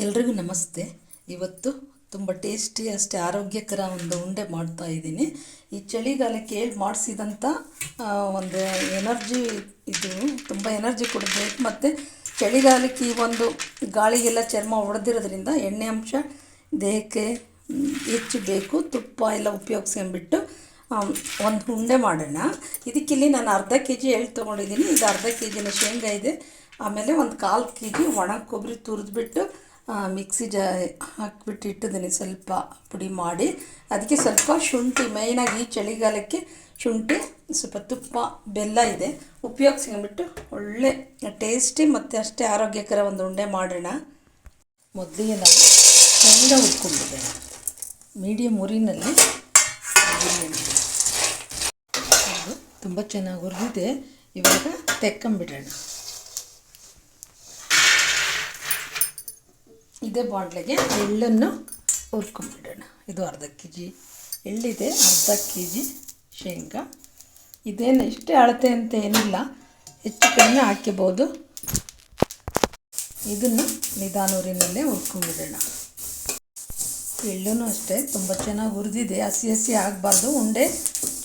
ಎಲ್ರಿಗೂ ನಮಸ್ತೆ. ಇವತ್ತು ತುಂಬ ಟೇಸ್ಟಿ ಅಷ್ಟೇ ಆರೋಗ್ಯಕರ ಒಂದು ಉಂಡೆ ಮಾಡ್ತಾ ಇದ್ದೀನಿ. ಈ ಚಳಿಗಾಲಕ್ಕೆ ಹೇಳಿ ಮಾಡಿಸಿದಂಥ ಒಂದು ಎನರ್ಜಿ ಇದು, ತುಂಬ ಎನರ್ಜಿ ಕೊಡಬೇಕು. ಮತ್ತು ಚಳಿಗಾಲಕ್ಕೆ ಈ ಒಂದು ಗಾಳಿಗೆಲ್ಲ ಚರ್ಮ ಒಡೆದಿರೋದ್ರಿಂದ ಎಣ್ಣೆ ಅಂಶ ದೇಹಕ್ಕೆ ಹೆಚ್ಚು ಬೇಕು. ತುಪ್ಪ ಎಲ್ಲ ಉಪಯೋಗಿಸ್ಕೊಂಬಿಟ್ಟು ಒಂದು ಉಂಡೆ ಮಾಡೋಣ. ಇದಕ್ಕಿಲ್ಲಿ ನಾನು ಅರ್ಧ ಕೆ ಜಿ ಎಳ್ಳು ತೊಗೊಂಡಿದ್ದೀನಿ. ಇದು ಅರ್ಧ ಕೆ ಜಿನ ಶೇಂಗಾ ಇದೆ. ಆಮೇಲೆ ಒಂದು ಕಾಲು ಕೆ ಜಿ ಒಣ ಕೊಬ್ಬರಿ ತುರಿದ್ಬಿಟ್ಟು ಮಿಕ್ಸಿ ಜಾ ಹಾಕ್ಬಿಟ್ಟು ಇಟ್ಟಿದ್ದೀನಿ ಸ್ವಲ್ಪ ಪುಡಿ ಮಾಡಿ. ಅದಕ್ಕೆ ಸ್ವಲ್ಪ ಶುಂಠಿ ಮೇಯ್ನಾಗಿ ಈ ಚಳಿಗಾಲಕ್ಕೆ ಶುಂಠಿ, ಸ್ವಲ್ಪ ತುಪ್ಪ, ಬೆಲ್ಲ ಇದೆ. ಉಪಯೋಗಿಸ್ಕೊಂಬಿಟ್ಟು ಒಳ್ಳೆ ಟೇಸ್ಟಿ ಮತ್ತು ಅಷ್ಟೇ ಆರೋಗ್ಯಕರ ಒಂದು ಉಂಡೆ ಮಾಡೋಣ. ಮೊದಲಿಗೆ ನಾವು ಶೇಂಗಾ ಹುರ್ಕೊಂಡ್ಬಿಡೋಣ. ಮೀಡಿಯಮ್ ಉರಿನಲ್ಲಿ ತುಂಬ ಚೆನ್ನಾಗಿ ಹುರಿದಿದೆ. ಇವಾಗ ತೆಕ್ಕಂಬಿಡೋಣ. ಇದೇ ಬಾಂಡ್ಲೆಗೆ ಎಳ್ಳನ್ನು ಹುರ್ಕೊಂಡ್ಬಿಡೋಣ ಇದು ಅರ್ಧ ಕೆ ಜಿ ಎಳ್ಳಿದೆ, ಅರ್ಧ ಕೆ ಜಿ ಶೇಂಗಾ. ಇದೇನು ಇಷ್ಟೇ ಅಳತೆ ಅಂತ ಏನಿಲ್ಲ, ಹೆಚ್ಚು ಕಡಿಮೆ ಹಾಕ್ಕೋಬೋದು ಇದನ್ನು ನಿಧಾನೂರಿನಲ್ಲೇ ಹುರ್ಕೊಂಡ್ಬಿಡೋಣ ಎಳ್ಳೂ ಅಷ್ಟೇ, ತುಂಬ ಚೆನ್ನಾಗಿ ಹುರಿದಿದೆ, ಹಸಿ ಹಸಿ ಆಗಬಾರ್ದು. ಉಂಡೆ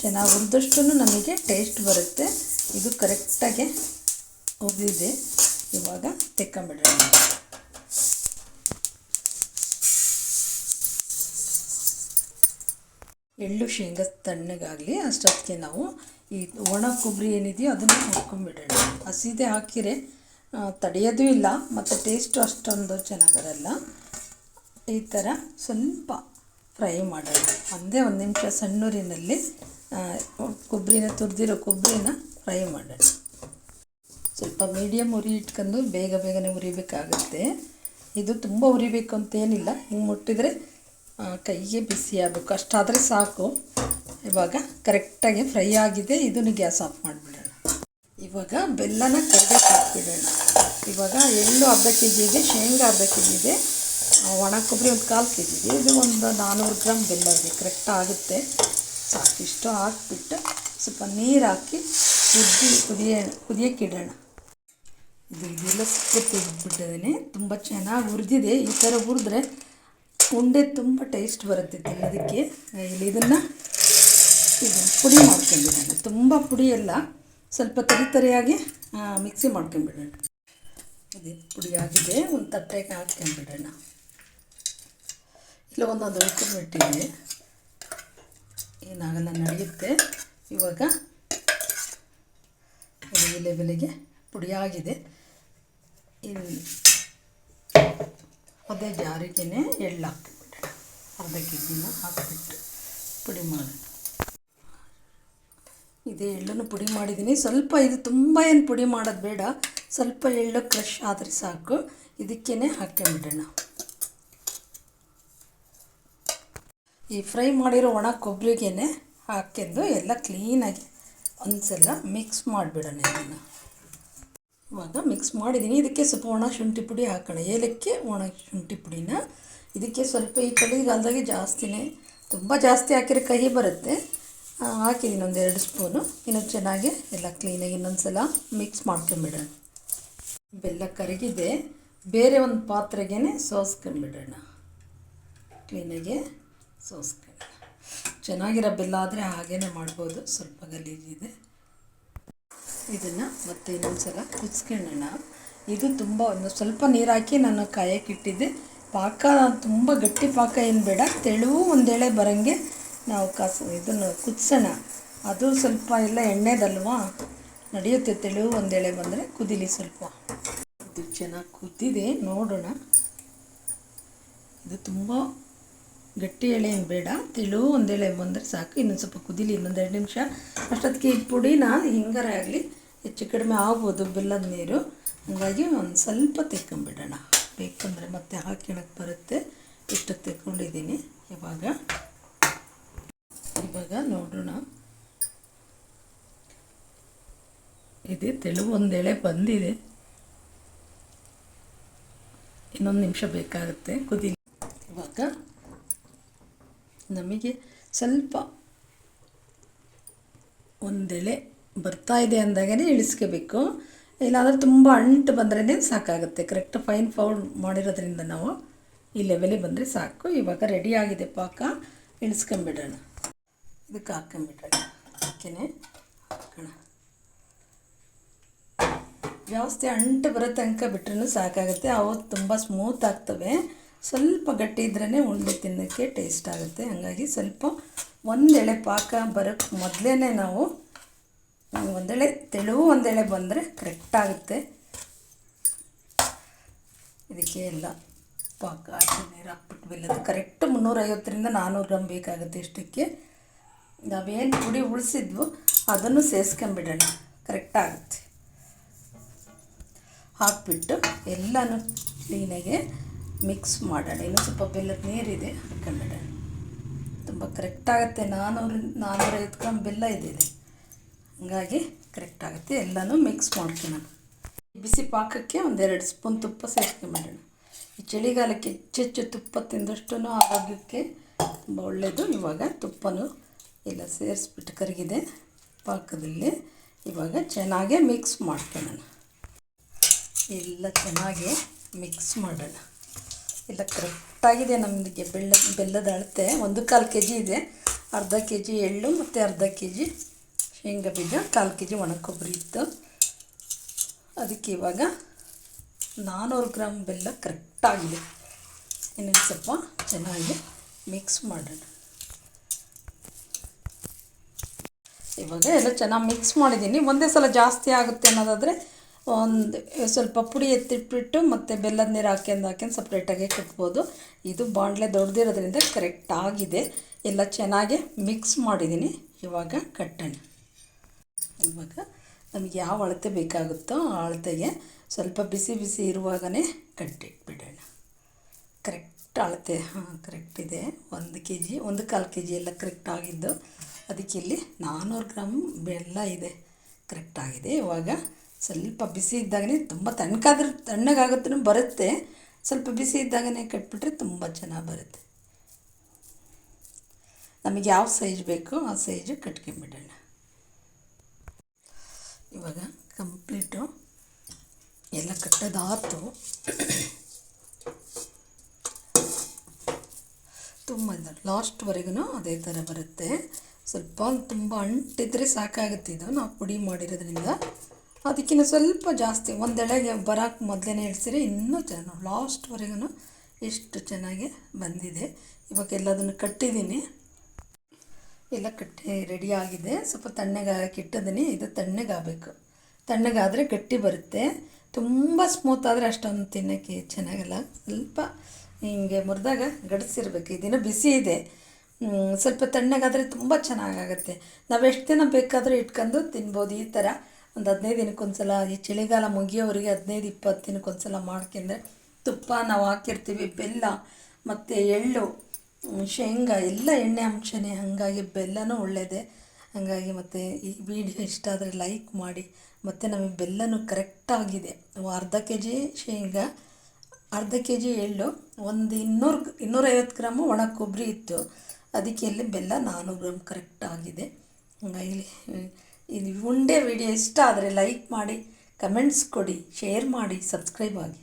ಚೆನ್ನಾಗಿ ಹುರಿದಷ್ಟು ನಮಗೆ ಟೇಸ್ಟ್ ಬರುತ್ತೆ. ಇದು ಕರೆಕ್ಟಾಗಿ ಹುರಿದಿದೆ. ಇವಾಗ ತೆಕ್ಕೊಂಬಿಡೋಣ. ಎಳ್ಳು ಶೇಂಗಾ ತಣ್ಣಗಾಗಲಿ ಅಷ್ಟೊತ್ತಿಗೆ ನಾವು ಈ ಒಣ ಕೊಬ್ಬರಿ ಏನಿದೆಯೋ ಅದನ್ನು ಹುರ್ಕೊಂಬಿಡೋಣ ಹಸಿದೆ ಹಾಕಿರೆ ಆ, ತಡೆಯೋದು ಇಲ್ಲ ಮತ್ತು ಟೇಸ್ಟು ಅಷ್ಟೊಂದು ಚೆನ್ನಾಗಿ ಬರಲ್ಲ. ಈ ಥರ ಸ್ವಲ್ಪ ಫ್ರೈ ಮಾಡೋಣ. ಒಂದೇ ಒಂದು ನಿಮಿಷ ಸಣ್ಣೂರಿನಲ್ಲಿ ಕೊಬ್ಬರಿನ ತುರಿದಿರೋ ಕೊಬ್ಬರಿನ ಫ್ರೈ ಮಾಡೋಣ. ಸ್ವಲ್ಪ ಮೀಡಿಯಮ್ ಉರಿ ಇಟ್ಕೊಂಡು ಬೇಗ ಬೇಗನೆ ಉರಿಬೇಕಾಗುತ್ತೆ. ಇದು ತುಂಬ ಉರಿಬೇಕು ಅಂತೇನಿಲ್ಲ ಹಿಂಗೆ ಮುಟ್ಟಿದರೆ ಕೈಗೆ ಬಿಸಿ ಆಗಬೇಕು. ಅಷ್ಟಾದರೆ ಸಾಕು. ಇವಾಗ ಕರೆಕ್ಟಾಗಿ ಫ್ರೈ ಆಗಿದೆ. ಇದನ್ನು ಗ್ಯಾಸ್ ಆಫ್ ಮಾಡಿಬಿಡೋಣ. ಇವಾಗ ಬೆಲ್ಲನ ಕರ್ಗೆ ಹಾಕ್ಬಿಡೋಣ. ಇವಾಗ ಎಳ್ಳು ಅರ್ಧ ಕೆ ಜಿ ಇದೆ, ಶೇಂಗಾ ಅರ್ಧ ಕೆ ಜಿ ಇದೆ ಒಣ ಕೊಬ್ಬರಿ ಒಂದು ಕಾಲು ಕೆ ಜಿ ಇದೆ. ಇದು ಒಂದು ನಾನ್ನೂರು ಗ್ರಾಮ್ ಬೆಲ್ಲ ಇದೆ. ಕರೆಕ್ಟ್ ಆಗುತ್ತೆ. ಸಾಕು. ಇಷ್ಟು ಹಾಕ್ಬಿಟ್ಟು ಸ್ವಲ್ಪ ನೀರು ಹಾಕಿ ಕುದಿ, ಕುದಿಯ ಕುದಿಯೋಕೆ ಇಡೋಣ ಇದು ಇದೆಲ್ಲ ಸಿಕ್ಕಿ ತೆಗೆದ್ಬಿಟ್ಟಿದ್ದೀನಿ. ತುಂಬ ಚೆನ್ನಾಗಿ ಹುರಿದಿದೆ. ಈ ಥರ ಹುರಿದ್ರೆ ಉಂಡೆ ತುಂಬ ಟೇಸ್ಟ್ ಬರುತ್ತೆ ತಿನ್ನೋದಕ್ಕೆ ಇಲ್ಲಿ ಇದನ್ನು ಇದು ಪುಡಿ ಮಾಡ್ಕೊಂಡ್ಬಿಡೋಣ. ತುಂಬ ಪುಡಿ ಎಲ್ಲ ಸ್ವಲ್ಪ ತರಿ ತರಿಯಾಗಿ ಮಿಕ್ಸಿ ಮಾಡ್ಕೊಂಡ್ಬಿಡೋಣ. ಅದೇ ಪುಡಿ ಆಗಿದೆ, ಒಂದು ತಟ್ಟೆಗೆ ಹಾಕ್ಕೊಂಡ್ಬಿಡೋಣ. ಇಲ್ಲ, ಒಂದೊಂದು ಬಿಟ್ಟಿದೆ ಏನಾಗಲ್ಲ, ನಡೆಯುತ್ತೆ. ಇವಾಗ ಈ ಲೆವೆಲಿಗೆ ಪುಡಿಯಾಗಿದೆ ಇಲ್ಲಿ ಅದೇ ಜಾರಿಗೆ ಎಳ್ಳು ಹಾಕ್ಬಿಟ್ಟು ಅರ್ಧ ಕೆ ಜಿನ ಹಾಕ್ಬಿಟ್ಟು ಪುಡಿ ಮಾಡೋಣ. ಇದೇ ಎಳ್ಳನ್ನು ಪುಡಿ ಮಾಡಿದ್ದೀನಿ. ಸ್ವಲ್ಪ ಇದು ತುಂಬ ಏನು ಪುಡಿ ಮಾಡೋದು ಬೇಡ. ಸ್ವಲ್ಪ ಎಳ್ಳು ಕ್ರಷ್ ಆದರೆ ಸಾಕು. ಇದಕ್ಕೇ ಹಾಕ್ಕೊಂಬಿಡೋಣ ಈ ಫ್ರೈ ಮಾಡಿರೋ ಒಣ ಕೊಬ್ಬರಿಗೆ ಹಾಕಿದ್ದು ಎಲ್ಲ ಕ್ಲೀನಾಗಿ ಒಂದ್ಸಲ ಮಿಕ್ಸ್ ಮಾಡಿಬಿಡೋಣ ಇದನ್ನು. ಇವಾಗ ಮಿಕ್ಸ್ ಮಾಡಿದ್ದೀನಿ ಇದಕ್ಕೆ ಸ್ವಲ್ಪ ಒಣ ಶುಂಠಿ ಪುಡಿ ಹಾಕೋಣ. ಏಲಕ್ಕಿ, ಒಣ ಶುಂಠಿ ಪುಡಿನ. ಇದಕ್ಕೆ ಸ್ವಲ್ಪ ಈ ಚಳಿಗಾಲದಾಗೆ ಜಾಸ್ತಿನೇ, ತುಂಬ ಜಾಸ್ತಿ ಹಾಕಿದ್ರೆ ಕಹಿ ಬರುತ್ತೆ. ಹಾಕಿದ್ದೀನಿ ಒಂದು ಎರಡು ಸ್ಪೂನು ಇನ್ನು ಚೆನ್ನಾಗಿ ಎಲ್ಲ ಕ್ಲೀನಾಗಿ ಇನ್ನೊಂದು ಸಲ ಮಿಕ್ಸ್ ಮಾಡ್ಕೊಂಬಿಡೋಣ. ಬೆಲ್ಲ ಕರಗಿದೆ. ಬೇರೆ ಒಂದು ಪಾತ್ರೆಗೆ ಸೋಸ್ಕೊಂಬಿಡೋಣ ಕ್ಲೀನಾಗೆ ಸೋಸ್ಕೊಳ್ಳೋಣ ಚೆನ್ನಾಗಿರೋ ಬೆಲ್ಲ ಆದರೆ ಹಾಗೇ ಮಾಡ್ಬೋದು. ಸ್ವಲ್ಪ ಗಲೀಜಿದೆ ಇದನ್ನು ಮತ್ತೆ ಇನ್ನೊಂದು ಸಲ ಕುದಿಸ್ಕೊಳ್ಳೋಣ. ಇದು ತುಂಬ ಒಂದು ಸ್ವಲ್ಪ ನೀರು ಹಾಕಿ ನಾನು ಕಾಯಕ್ಕೆ ಇಟ್ಟಿದ್ದೆ. ಪಾಕ ತುಂಬ ಗಟ್ಟಿ ಪಾಕ ಏನು ಬೇಡ, ತೆಳುವು ಒಂದೇಳೆ ಬರೋಂಗೆ ನಾವು ಕಾಸು ಇದನ್ನು ಕುದಿಸೋಣ. ಅದು ಸ್ವಲ್ಪ ಎಲ್ಲ ಎಣ್ಣೆದಲ್ವಾ? ನಡೆಯುತ್ತೆ, ತೆಳುವು ಒಂದೇಳೆ ಬಂದರೆ ಕುದಿಲಿ ಸ್ವಲ್ಪ. ಇದು ಚೆನ್ನಾಗಿ ಕುದ್ದಿದೆ, ನೋಡೋಣ. ಇದು ತುಂಬ ಗಟ್ಟಿ ಎಳೆ ಏನು ಬೇಡ. ತೆಳು ಒಂದೆಳೆ ಬಂದರೆ ಸಾಕು. ಇನ್ನೊಂದು ಸ್ವಲ್ಪ ಕುದಿಲಿ ಇನ್ನೊಂದೆರಡು ನಿಮಿಷ. ಅಷ್ಟೊತ್ತಿಗೆ ಈ ನಾನು ಹಿಂಗಾರ ಆಗಲಿ ಹೆಚ್ಚು ಕಡಿಮೆ ಆಗ್ಬೋದು ಬೆಲ್ಲದ ನೀರು. ಹಾಗಾಗಿ ಒಂದು ಸ್ವಲ್ಪ ತೆಕ್ಕೊಂಬಿಡೋಣ. ಬೇಕಂದರೆ ಮತ್ತೆ ಹಾಕಿಣಕ್ಕೆ ಬರುತ್ತೆ. ಇಷ್ಟು ತೆಕ್ಕೊಂಡಿದ್ದೀನಿ. ಇವಾಗ ಇವಾಗ ನೋಡೋಣ. ಇದೆ, ತೆಳು ಒಂದೆಳೆ ಬಂದಿದೆ. ಇನ್ನೊಂದು ನಿಮಿಷ ಬೇಕಾಗುತ್ತೆ. ಕುದಿ ಇವಾಗ ನಮಗೆ ಸ್ವಲ್ಪ ಒಂದೆಳೆ ಬರ್ತಾ ಇದೆ ಅಂದಾಗೇ ಇಳಿಸ್ಕೋಬೇಕು. ಇಲ್ಲಾಂದರೆ ತುಂಬ ಅಂಟು ಬಂದ್ರೇ ಸಾಕಾಗುತ್ತೆ. ಕರೆಕ್ಟ್ ಫೈನ್ ಫೌಲ್ ಮಾಡಿರೋದ್ರಿಂದ ನಾವು ಈ ಲೆವೆಲಿಗೆ ಬಂದರೆ ಸಾಕು. ಇವಾಗ ರೆಡಿ ಆಗಿದೆ ಪಾಕ. ಇಳಿಸ್ಕೊಂಬಿಡೋಣ ಇದಕ್ಕೆ ಹಾಕೊಂಬಿಡೋಣ ಓಕೆನೆ ಹಾಕೋಣ. ಜಾಸ್ತಿ ಅಂಟು ಬರೋ ತನಕ ಬಿಟ್ರೂ ಸಾಕಾಗುತ್ತೆ. ಅವು ತುಂಬ ಸ್ಮೂತ್ ಆಗ್ತವೆ. ಸ್ವಲ್ಪ ಗಟ್ಟಿ ಇದ್ರೇ ಉಂಡೆ ತಿನ್ನೋಕ್ಕೆ ಟೇಸ್ಟ್ ಆಗುತ್ತೆ. ಹಾಗಾಗಿ ಸ್ವಲ್ಪ ಒಂದೆಳೆ ಪಾಕ ಬರೋಕ್ಕೆ ಮೊದಲೇ ನಾವು ಒಂದೆಳೆ, ತೆಳುವು ಒಂದೆಳೆ ಬಂದರೆ ಕರೆಕ್ಟ್ ಆಗುತ್ತೆ. ಇದಕ್ಕೆ ಎಲ್ಲ ಪಾಕ ನೀರು ಹಾಕ್ಬಿಟ್ಟು ಬೆಲ್ಲದ ಕರೆಕ್ಟ್ ಮುನ್ನೂರೈವತ್ತರಿಂದ ನಾನ್ನೂರು ಗ್ರಾಮ್ ಬೇಕಾಗುತ್ತೆ ಇಷ್ಟಕ್ಕೆ. ನಾವೇನು ಪುಡಿ ಉಳಿಸಿದ್ವು ಅದನ್ನು ಸೇರಿಸ್ಕೊಂಬಿಡೋಣ ಕರೆಕ್ಟ್ ಆಗುತ್ತೆ. ಹಾಕ್ಬಿಟ್ಟು ಎಲ್ಲನೂ ಕ್ಲೀನಾಗೆ ಮಿಕ್ಸ್ ಮಾಡೋಣ. ಇನ್ನೂ ಸ್ವಲ್ಪ ಬೆಲ್ಲದ ನೀರಿದೆ. ಹಾಕ್ಕೊಂಬಿಡೋಣ ತುಂಬ ಕರೆಕ್ಟ್ ಆಗುತ್ತೆ. ನಾನ್ನೂರು ನಾನ್ನೂರೈವತ್ತು ಗ್ರಾಮ್ ಬೆಲ್ಲ ಇದೆ ಹಂಗಾಗಿ ಕರೆಕ್ಟ್ ಆಗುತ್ತೆ. ಎಲ್ಲನೂ ಮಿಕ್ಸ್ ಮಾಡ್ಕೊಳ್ಳೋಣ ಬಿಸಿ ಪಾಕಕ್ಕೆ ಒಂದೆರಡು ಸ್ಪೂನ್ ತುಪ್ಪ ಸೇರಿಸ್ಕೊಂಬಿಡೋಣ ಈ ಚಳಿಗಾಲಕ್ಕೆ ಹೆಚ್ಚೆಚ್ಚು ಹೆಚ್ಚು ತುಪ್ಪ ತಿಂದಷ್ಟು ಆರೋಗ್ಯಕ್ಕೆ ತುಂಬ ಒಳ್ಳೆಯದು ಇವಾಗ ತುಪ್ಪನೂ ಎಲ್ಲ ಸೇರಿಸ್ಬಿಟ್ಟು ಕರಗಿದೆ. ಪಾಕದಲ್ಲಿ ಇವಾಗ ಚೆನ್ನಾಗೆ ಮಿಕ್ಸ್ ಮಾಡ್ಕೊಳ್ಳೋಣ ಎಲ್ಲ ಚೆನ್ನಾಗೆ ಮಿಕ್ಸ್ ಮಾಡೋಣ. ಎಲ್ಲ ಕರೆಕ್ಟಾಗಿದೆ ನಮಗೆ ಬೆಲ್ಲ ಬೆಲ್ಲದ ಅಳತೆ. ಒಂದು ಕಾಲು ಕೆ ಜಿ ಇದೆ. ಅರ್ಧ ಕೆ ಜಿ ಎಳ್ಳು ಮತ್ತು ಅರ್ಧ ಕೆ ಜಿ ಶೇಂಗಾ ಬೀಜ. ಕಾಲು ಕೆ ಜಿ ಒಣ ಕೊಬ್ಬರಿ ಇತ್ತು. ಅದಕ್ಕೆ ಇವಾಗ ನಾನ್ನೂರು ಗ್ರಾಮ್ ಬೆಲ್ಲ ಕರೆಕ್ಟಾಗಿದೆ ಇನ್ನೊಂದು ಸ್ವಲ್ಪ ಚೆನ್ನಾಗಿ ಮಿಕ್ಸ್ ಮಾಡೋಣ. ಇವಾಗ ಎಲ್ಲ ಚೆನ್ನಾಗಿ ಮಿಕ್ಸ್ ಮಾಡಿದ್ದೀನಿ. ಒಂದೇ ಸಲ ಜಾಸ್ತಿ ಆಗುತ್ತೆ ಅನ್ನೋದಾದರೆ ಒಂದು, ಸ್ವಲ್ಪ ಪುಡಿ ಎತ್ತಿಟ್ಬಿಟ್ಟು ಮತ್ತು ಬೆಲ್ಲದ ನೀರು ಹಾಕ್ಯಂದು ಹಾಕ್ಯಂದು ಸಪ್ರೇಟಾಗಿ ಕಟ್ಬೋದು. ಇದು ಬಾಣಲೆ ದೊಡ್ಡದಿರೋದ್ರಿಂದ ಕರೆಕ್ಟ್ ಆಗಿದೆ. ಎಲ್ಲ ಚೆನ್ನಾಗಿ ಮಿಕ್ಸ್ ಮಾಡಿದ್ದೀನಿ ಇವಾಗ ಕಟ್ಟೋಣ. ಇವಾಗ ನಮಗೆ ಯಾವ ಅಳತೆ ಬೇಕಾಗುತ್ತೋ ಆ ಅಳತೆಗೆ ಸ್ವಲ್ಪ ಬಿಸಿ ಬಿಸಿ ಇರುವಾಗಲೇ ಕಟ್ಟಿಟ್ಬಿಡೋಣ. ಕರೆಕ್ಟ್ ಅಳತೆ, ಹಾಂ ಕರೆಕ್ಟ್ ಇದೆ. ಒಂದು ಕೆ ಜಿ ಒಂದು ಕಾಲು ಕೆ ಜಿ ಎಲ್ಲ ಕರೆಕ್ಟ್ ಆಗಿದ್ದು ಅದಕ್ಕೆ ಇಲ್ಲಿ ನಾನ್ನೂರು ಗ್ರಾಮ್ ಬೆಲ್ಲ ಇದೆ. ಕರೆಕ್ಟ್ ಆಗಿದೆ. ಇವಾಗ ಸ್ವಲ್ಪ ಬಿಸಿ ಇದ್ದಾಗಲೇ ತುಂಬ ತಣ್ಣಗಾದ್ರೂ ತಣ್ಣಗಾಗುತ್ತೂ ಬರುತ್ತೆ. ಸ್ವಲ್ಪ ಬಿಸಿ ಇದ್ದಾಗನೇ ಕಟ್ಬಿಟ್ರೆ ತುಂಬ ಚೆನ್ನಾಗಿ ಬರುತ್ತೆ. ನಮಗೆ ಯಾವ ಸೈಜ್ ಬೇಕೋ ಆ ಸೈಜು ಕಟ್ಕೊಂಬಿಡೋಣ. ಇವಾಗ ಕಂಪ್ಲೀಟು ಎಲ್ಲ ಕಟ್ಟೋದಾತು. ತುಂಬ ಲಾಸ್ಟ್ವರೆಗೂ ಅದೇ ಥರ ಬರುತ್ತೆ. ಸ್ವಲ್ಪ ತುಂಬ ಅಂಟಿದ್ರೆ ಸಾಕಾಗುತ್ತೆ ಇದು. ನಾವು ಪುಡಿ ಮಾಡಿರೋದ್ರಿಂದ. ಅದಕ್ಕಿಂತ ಸ್ವಲ್ಪ ಜಾಸ್ತಿ ಒಂದೆಳೆಗೆ ಬರೋಕ್ಕೆ ಮೊದಲೇ ಇಡ್ಸಿದ್ರೆ ಇನ್ನೂ ಚೆನ್ನ ಲಾಸ್ಟ್ವರೆಗೂ ಎಷ್ಟು ಚೆನ್ನಾಗಿ ಬಂದಿದೆ. ಇವಾಗ ಎಲ್ಲದನ್ನು ಕಟ್ಟಿದ್ದೀನಿ. ಎಲ್ಲ ಕಟ್ಟಿ ರೆಡಿ ಆಗಿದೆ. ಸ್ವಲ್ಪ ತಣ್ಣಗೆ ಇಟ್ಟಿದ್ದೀನಿ. ಇದು ತಣ್ಣಗಾಗಬೇಕು. ತಣ್ಣಗಾದರೆ ಗಟ್ಟಿ ಬರುತ್ತೆ. ತುಂಬ ಸ್ಮೂತ್ ಆದರೆ ಅಷ್ಟೊಂದು ತಿನ್ನೋಕ್ಕೆ ಚೆನ್ನಾಗಲ್ಲ. ಸ್ವಲ್ಪ ಹಿಂಗೆ ಮುರಿದಾಗ ಗಡಿಸಿರ್ಬೇಕು. ಇದನ್ನು ಬಿಸಿ ಇದೆ. ಸ್ವಲ್ಪ ತಣ್ಣಗಾದರೆ ತುಂಬ ಚೆನ್ನಾಗಾಗುತ್ತೆ. ನಾವು ಎಷ್ಟು ದಿನ ಬೇಕಾದರೂ ಇಟ್ಕೊಂಡು ತಿನ್ಬೋದು ಈ ಥರ ಒಂದು ಹದಿನೈದು ದಿನಕ್ಕೊಂದ್ಸಲ, ಈ ಚಳಿಗಾಲ ಮುಗಿಯೋವರೆಗೆ ಹದಿನೈದು ಇಪ್ಪತ್ತು ದಿನಕ್ಕೊಂದ್ಸಲ ಮಾಡ್ಕೊಂಡ್ರೆ ತುಪ್ಪ ನಾವು ಹಾಕಿರ್ತೀವಿ, ಬೆಲ್ಲ ಮತ್ತು ಎಳ್ಳು ಶೇಂಗಾ, ಎಲ್ಲ ಎಣ್ಣೆ ಅಂಶನೇ. ಹಾಗಾಗಿ ಬೆಲ್ಲನೂ ಒಳ್ಳೆಯದೇ ಹಾಗಾಗಿ ಮತ್ತು ಈ ವಿಡಿಯೋ ಇಷ್ಟ ಆದರೆ ಲೈಕ್ ಮಾಡಿ. ಮತ್ತು ನಮಗೆ ಬೆಲ್ಲನೂ ಕರೆಕ್ಟಾಗಿದೆ ಅರ್ಧ ಕೆ ಜಿ ಶೇಂಗಾ, ಅರ್ಧ ಕೆ ಜಿ ಎಳ್ಳು, ಒಂದು ಇನ್ನೂರು ಇನ್ನೂರೈವತ್ತು ಗ್ರಾಮು ಒಣ ಕೊಬ್ಬರಿ ಇತ್ತು. ಅದಕ್ಕೆ ಇಲ್ಲಿ ಬೆಲ್ಲ ನಾನ್ನೂರು ಗ್ರಾಮ್ ಕರೆಕ್ಟಾಗಿದೆ ಹಂಗಾಗಿ ಇದು ಉಂಡೆ ವಿಡಿಯೋ ಇಷ್ಟ ಆದರೆ ಲೈಕ್ ಮಾಡಿ ಕಮೆಂಟ್ಸ್ ಕೊಡಿ ಶೇರ್ ಮಾಡಿ ಸಬ್ಸ್ಕ್ರೈಬ್ ಆಗಿ.